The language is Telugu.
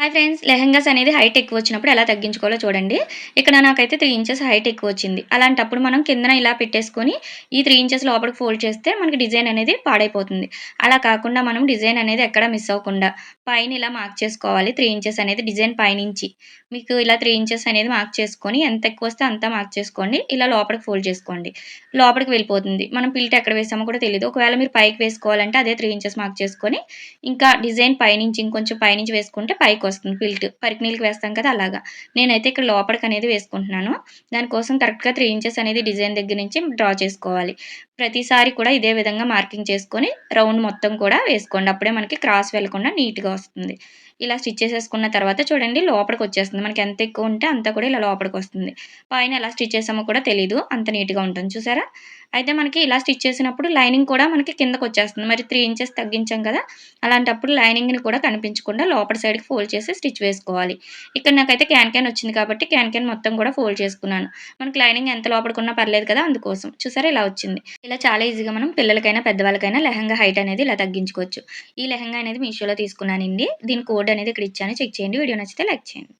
హాయ్ ఫ్రెండ్స్ లెహెంగాస్ అనేది హైట్ ఎక్కువ వచ్చినప్పుడు ఎలా తగ్గించుకోవాలో చూడండి. ఇక్కడ నాకైతే త్రీ ఇంచెస్ హైట్ ఎక్కువ వచ్చింది అలాంటప్పుడు మనం కిందన ఇలా పెట్టేసుకొని ఈ త్రీ ఇంచెస్ లోపలికి ఫోల్డ్ చేస్తే మనకి డిజైన్ అనేది పాడైపోతుంది. అలా కాకుండా మనం డిజైన్ అనేది ఎక్కడ మిస్ అవ్వకుండా పైన ఇలా మార్క్ చేసుకోవాలి. త్రీ ఇంచెస్ అనేది డిజైన్ పైనుంచి. మీకు ఇలా త్రీ ఇంచెస్ అనేది మార్క్ చేసుకొని ఎంత ఎక్కువ వస్తే అంత మార్క్ చేసుకోండి. ఇలా లోపలికి ఫోల్డ్ చేసుకోండి. లోపలికి వెళ్ళిపోతుంది. మనం పిల్ట్ ఎక్కడ వేసామో కూడా తెలియదు ఒకవేళ మీరు పైకి వేసుకోవాలంటే అదే త్రీ ఇంచెస్ మార్క్ చేసుకొని ఇంకా డిజైన్ పైనుంచి ఇంకొంచెం పైనుంచి వేసుకుంటే పైకి వస్తుంది. పిల్ట్ పరికినీళ్ళకి వేస్తాం కదా అలాగా. నేనైతే ఇక్కడ లోపలికి అనేది వేసుకుంటున్నాను. దానికోసం కరెక్ట్గా త్రీ ఇంచెస్ అనేది డిజైన్ దగ్గర నుంచి డ్రా చేసుకోవాలి. ప్రతిసారి కూడా ఇదే విధంగా మార్కింగ్ చేసుకొని రౌండ్ మొత్తం కూడా వేసుకోండి. అప్పుడే మనకి క్రాస్ వెళ్ళకుండా నీట్గా వస్తుంది. ఇలా స్టిచ్ చేసేసుకున్న తర్వాత చూడండి లోపలికి వచ్చేస్తుంది. మనకి ఎంత ఎక్కువ ఉంటే అంత కూడా ఇలా లోపలికి వస్తుంది. పైన ఎలా స్టిచ్ చేసామో కూడా తెలీదు. అంత నీట్గా ఉంటుంది. చూసారా? అయితే మనకి ఇలా స్టిచ్ చేసినప్పుడు లైనింగ్ కూడా మనకి కిందకు వచ్చేస్తుంది. మరి త్రీ ఇంచెస్ తగ్గించాం కదా? అలాంటప్పుడు లైనింగ్ని కూడా కనిపించకుండా లోపల సైడ్కి ఫోల్డ్ చేసి స్టిచ్ వేసుకోవాలి. ఇక్కడ నాకైతే క్యాన్ క్యాన్ వచ్చింది కాబట్టి క్యాన్ క్యాన్ మొత్తం కూడా ఫోల్డ్ చేసుకున్నాను. మనకి లైనింగ్ ఎంత లోపలికున్నా పర్లేదు కదా అందుకోసం. చూసారా? ఇలా వచ్చింది. ఇలా చాలా ఈజీగా మనం పిల్లలకైనా పెద్దవాళ్ళకైనా లెహంగా హైట్ అనేది ఇలా తగ్గించుకోవచ్చు. ఈ లెహంగా అనేది మీషోలో తీసుకున్నానండి. దీని కోడ్ అనేది ఇక్కడ ఇచ్చాను. చెక్ చేయండి. వీడియో నచ్చితే లైక్ చేయండి.